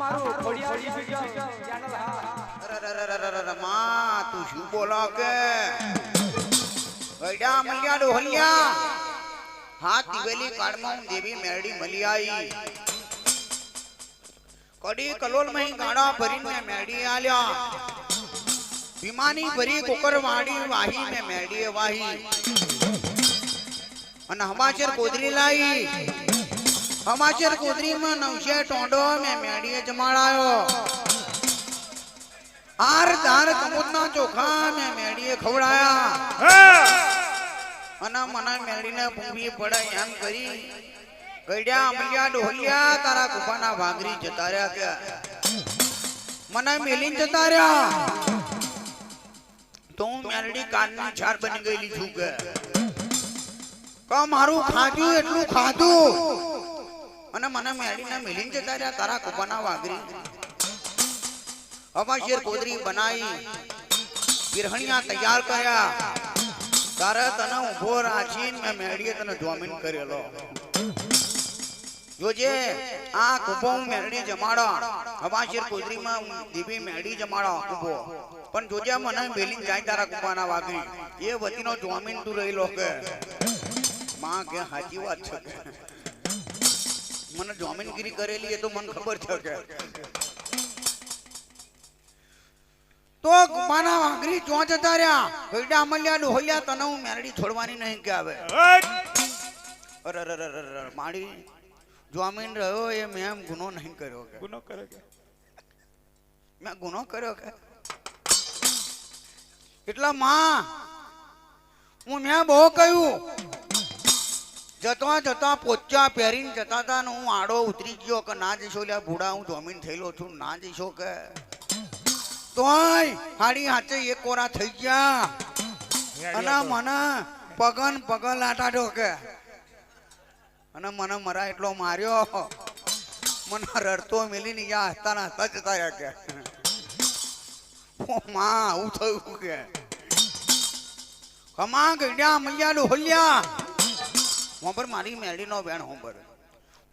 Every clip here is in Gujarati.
મારું ખોડિયાર YouTube channel, હા. માં તું શું બોલો કે? ગઈડા મલ્યા ડોહલિયા. હા દિવેલી કાળમાં હું દેવી મેરડી મળી આવી કડી કલોલમાં ગાડા ભરીને મેરડી આલ્યા. વિમાની ભરી કુકર વાડી વાહી મેં મેરડીએ વાહી. અને હમાચર કોદરી લાઈ. હમાચર કોદરીમાં નવશે ટોંડો મે મેડીએ જમાડાયો. આર ધાર કમોદના ચોખા મે મેડીએ ખવડાયા. અને મને મેડીને પૂંબી પડે એમ કરી ગઈડ્યા અમલિયા ડોહલિયા તારા કુફાના ભાગરી જતા રહ્યા કે. મને મેલીન જતા રહ્યા. તો હું મેરડી કાનની છાર બની ગયેલી છું કા મારું ખાધું એટલું ખાધું. અને મને મેળીને મિલીન જતા રહ્યા, તારા કુપાના વાગરી અમાશેર કોદરી બનાવી બિરહણિયા તૈયાર કર્યા. તારે તને ઊભો રાખી મેં મેળીએ તને જોમીન કરેલો. જોજે, આ કુંભો હું મેળી જમાડો. કોદરીમાં માં દીવી મેરડી જમાડો, કુંભો. પણ જોજે, મને મેલી જાય તારા કુંભાના વાગરી એ વતીનો જોમીન તું રહેલો કે. માં કે, હાચી વાત છે. મને જોમીનગીરી કરેલી એ તો મને ખબર છે કે. તો માના વાઘરી ચો જતા રહ્યા. ગઈડા અમલ્યા ડોહલ્યા તને હું મેરડી છોડવાની નહીં કે આવે. અરરરરરર, માડી જોમીન રહ્યો એ મેં એમ ગુનો નહીં કર્યો કે. ગુનો કર્યો કે? મેં ગુનો કર્યો કે. એટલા માં હું મેં બહુ કહ્યું. જતા જતા પોચ્યા પહેરીને જતા હતા ને હું આડો ઉતરી ગયો કે ના જઈશો લ્યા ભૂડા હું જોમીન થયેલો છું ના જઈશો કે. તોય હાડી હાથે એક કોરા થઈ ગયા. અને મને પગન પગન લાટા ઢોકે અને મને મરા એટલો માર્યો. મને રડતો મેલીને યા હસતા ને હસતા જતા રહ્યા કે. માં આવું થયું કે. કમા ગઈડ્યા મૈયા ડોહલ્યા. હોંભર, મારી મેરડી નો બેન હોંભર.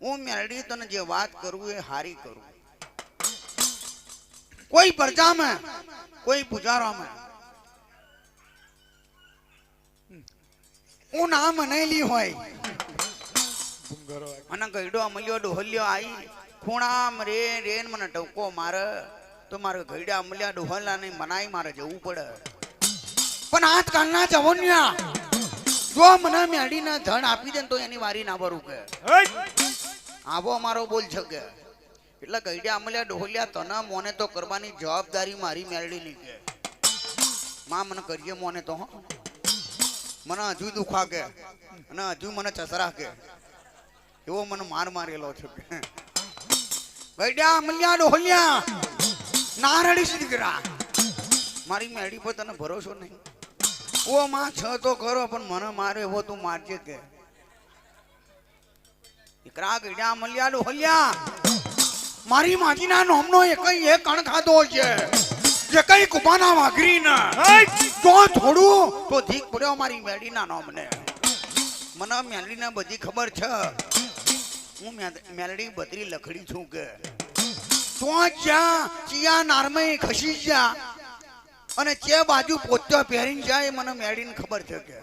હું મેરડી તને જે વાત કરું એ હારી કરું. કોઈ પ્રજામાં, કોઈ પૂજારામાં. હું ના મનાયેલી હોય. મને ગઈડો અમલ્યો, ડોહલ્યો આઈ. ખૂણામ રે રેન મને ટવકો મારે. તો મારે ગઈડા અમલ્યા ડોહલા ને મનાઈ મારે જવું પડે. પણ આજકાલના જવન્યા જો મને મેડીને ધન આપી દે તો એની વારી ના ભરું કે. આવો અમારો બોલ છે કે. એટલે ગઈડ્યા અમલ્યા ડોહલ્યા તને મોને તો કરવાની જવાબદારી મારી મેળી ની કે. માં મને કરીએ મોને તો હો. મને હજુ દુખા કે. અને હજુ મને ચસરા કે. એવો મને માર મારેલો છે કે. ગઈડ્યા અમલ્યા ડોહલ્યા નારડી દીકરા. મારી મેળી પર તને ભરોસો નહીં. ઓ માં છ તો કરો પણ મને મારે એવો તું મારજે કે. દીકરા ગઈડા અમલ્યા હલ્યા. મારી માજીના નોમનો એકઈ એક કણ ખાધો છે. જે કઈ કુપાના વાઘરી ના તો થોડું તો ધીક પડ્યો મારી મેડીના નોમને. મને મેલડીને બધી ખબર છે. હું મેલડી બદરી લખડી છું કે. તો જ્યાં ચિયા નારમે ખસી જા અને જે બાજુ પોચો પહેરીને જાય એ મને મેળીને ખબર છે કે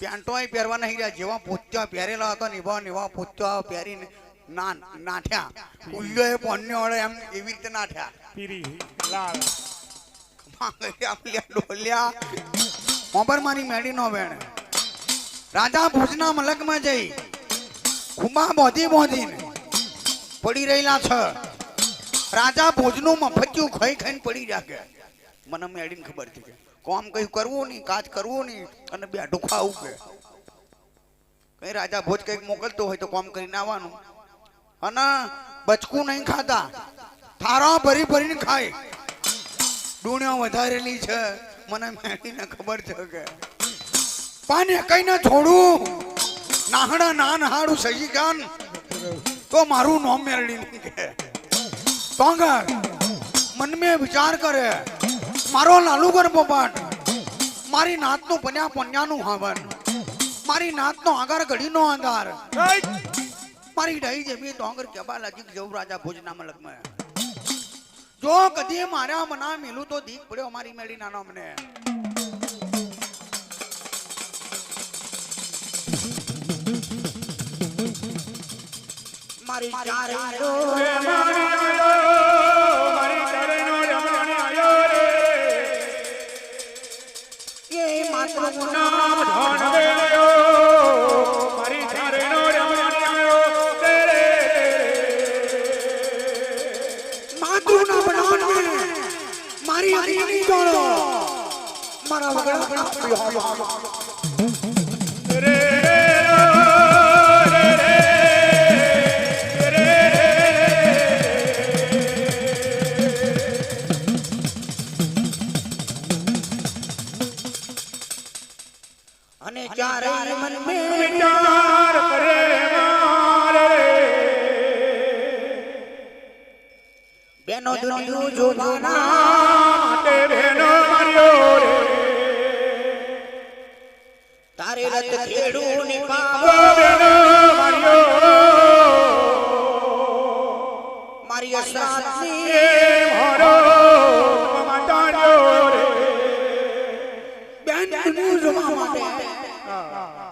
પેન્ટો પહેરવા નહીં રહ્યા. જેવા પોચો પહેરેલા હતો ને એવા ને એવા પોત્યો પહેરીને ના નાઠ્યા ઉલ્યો એ પોન્યો વડે એમ એવી રીતે નાઠ્યા પીરી લાલ ડોલ્યા. મોબર મારી મેડી નો વેણ. રાજા ભુજના મલકમાં જઈ ખુમા બોધી બોધીને પડી રહેલા છ. રાજા ભુજનું મફત્યું ખાઈ ખાઈને પડી જાકે મને મેળીને ખબર છે કે કોમ કઈ કરવું નહીં કાચ કરવું નહીં અને બે ખાવું કે કઈ રાજા ભોજ કંઈક મોકલતો હોય તો કોમ કરીને આવવાનું. અને બચકું નહીં ખાતા. થારા ભરી ભરીને ખાય. ડુણ્યો વધારેલી છે. મને મેળીને ખબર છે કે પાને કઈ ના છોડું. નાહડા ના નહાડું સહી ગાન. તો મારું નોમ મેળી નહીં કે તો મન મેં વિચાર કરે. મારો લાલુગર પોપટ મારી નાતનું પન્યા પન્યાનું હવન. મારી નાતનો આગાર ઘડીનો આગાર મારી ડાઈ જમી ડોંગર કેબા લાજી જવું રાજા ભોજના મલકમાં. જો કદી મારા મના મેલું તો દીક પડ્યો મારી મેળી નાનો મને મારી ચારે અને ચારે મન મે બેનો દુનિયો જોવાના તારે રત ખેડું ની પાવો મારી રે. બેન દુનિયો જોવા માટે.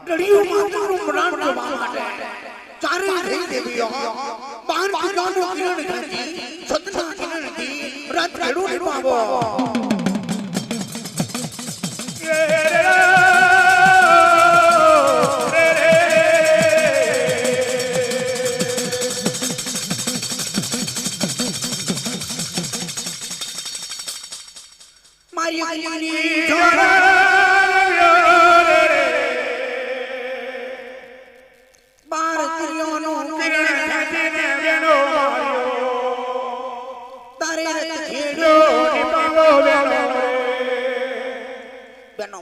રડિયો માતાનું પ્રાણ જોવા માટે. ચારે થઈ દેવીઓ બાર કિરણ થતી સતના કિરણથી રત ખેડું ની પાવો.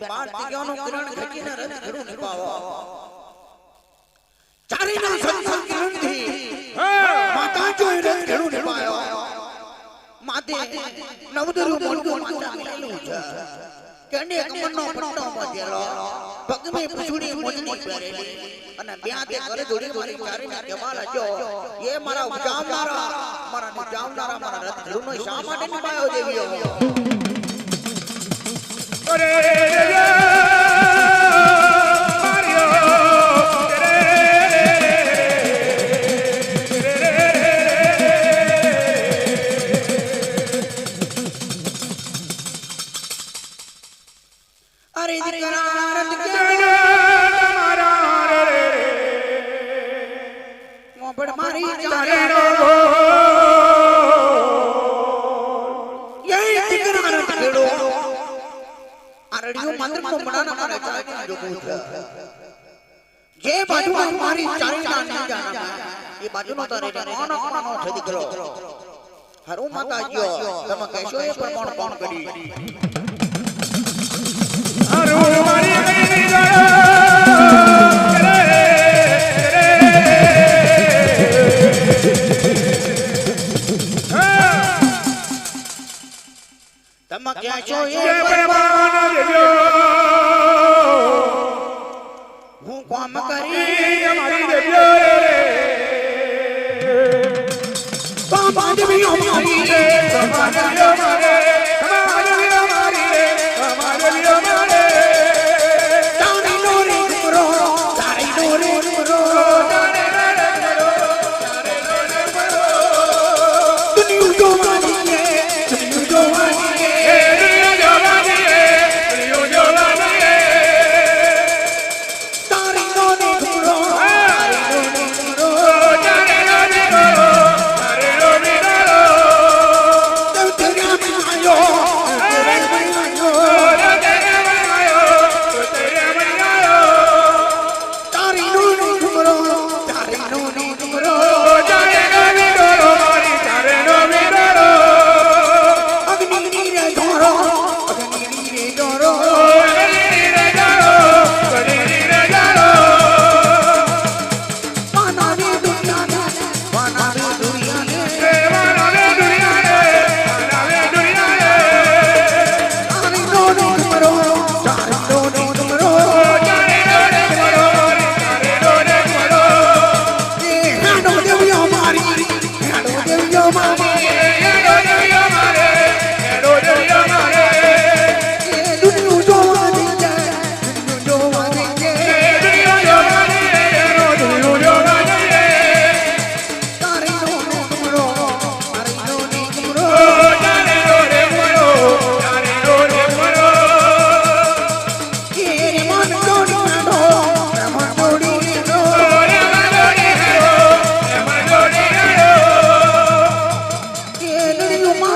બાર સ્ત્રીઓનું કિરણ ખેંચીને રત ખેડું ની પાવો ચારેયના કિરણથી માતા જોઈ રત ખેડું ની માતે નવદરુ મોલકું માતા મિલેલું છે. કેને કમરનો પટ્ટો બાંધેલો પગમે પૂછડી મોજડી પહેરેલી. અને બ્યા તે ઘરે દોડી દોડી ચારીના કેવાલા જો એ મારા ઉજામનારા મારા નિજામનારા મારા નો શા માટે નિભાયો દેવીઓ? અરે નો મારે ચારે જોગું છે જે બાજુ મારી ચારે ના નહીં જાના એ બાજુનો તારે કોણ કોણ નો થઈ ગયો હરો માતા ગયો તમે કહેશો એ પ્રમાણ કોણ કરી તમે કહેશો એ હું કામ કરી બાબા દેવી અમારી તારી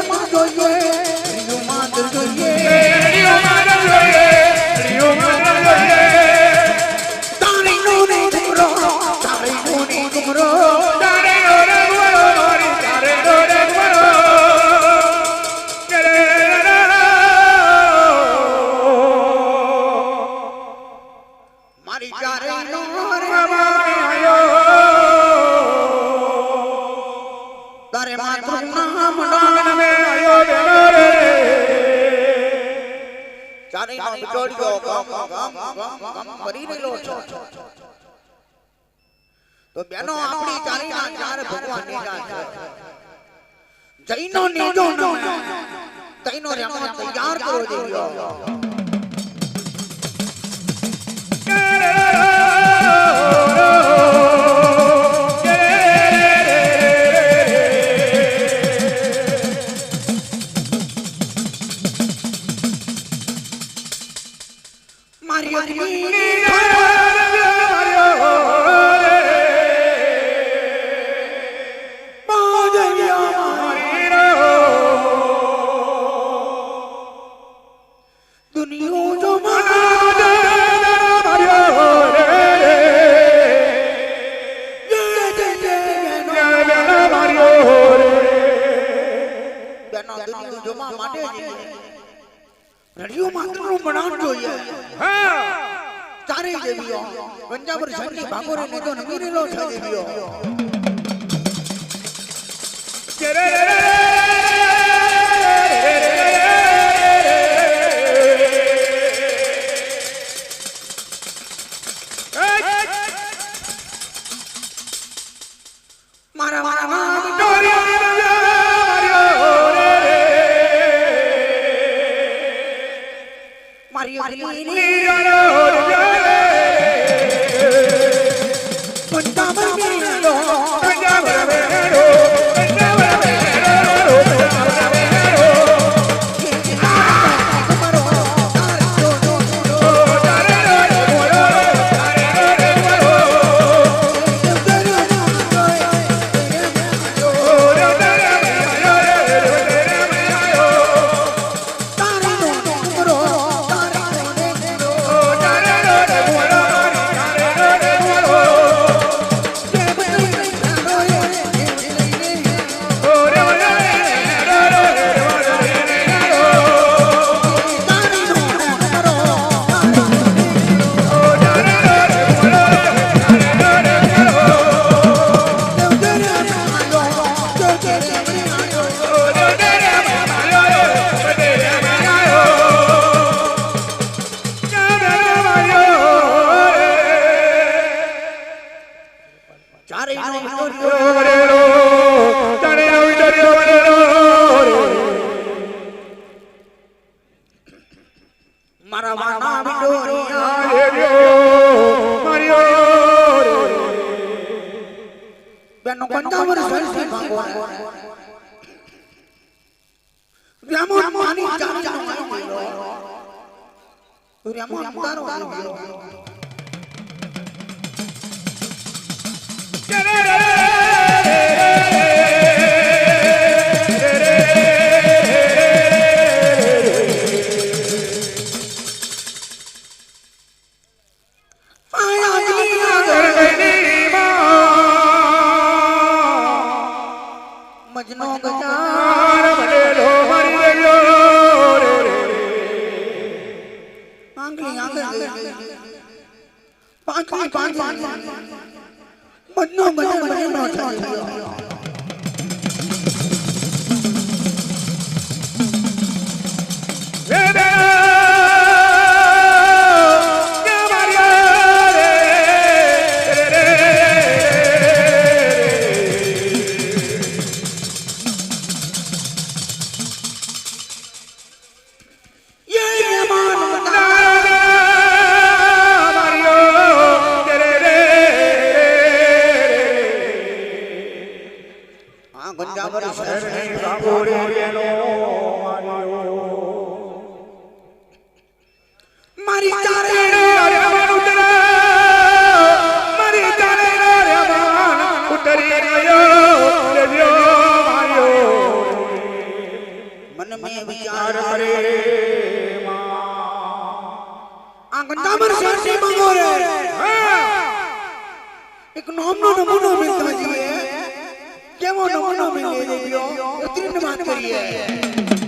mandou doer. ચારેયનો વિટોળિયો ગમ ગમ ગમ ગમ કરી રહેલો છો તો બેનો આપણી ચારેયના ચાર ભગવાન નીજા છે જૈનો નીજો નમે તૈનો રેમો તૈયાર કરો દેવ્યો મારી અગ્નિ દુનિયો જો બેનો દુનિયો જોવા માટે રડિયો માત્રનું બનાવ જોઈએ ચારેય દેવીઓ પંજાબર શનિ ભાગોરે ને તો નમી છે દેવીઓ. મારા મારી માની ચાચા રામો તારો મજનો આંગળી પાંચ પાંચ પાંચમી મજનો ગજા મજનો થયો શહેરની મંગોરે એક નામનો નમૂનો મિલતા જીએ કેવો નમૂનો મિલે દેવ્યો ઉતરીને વાત કરીએ.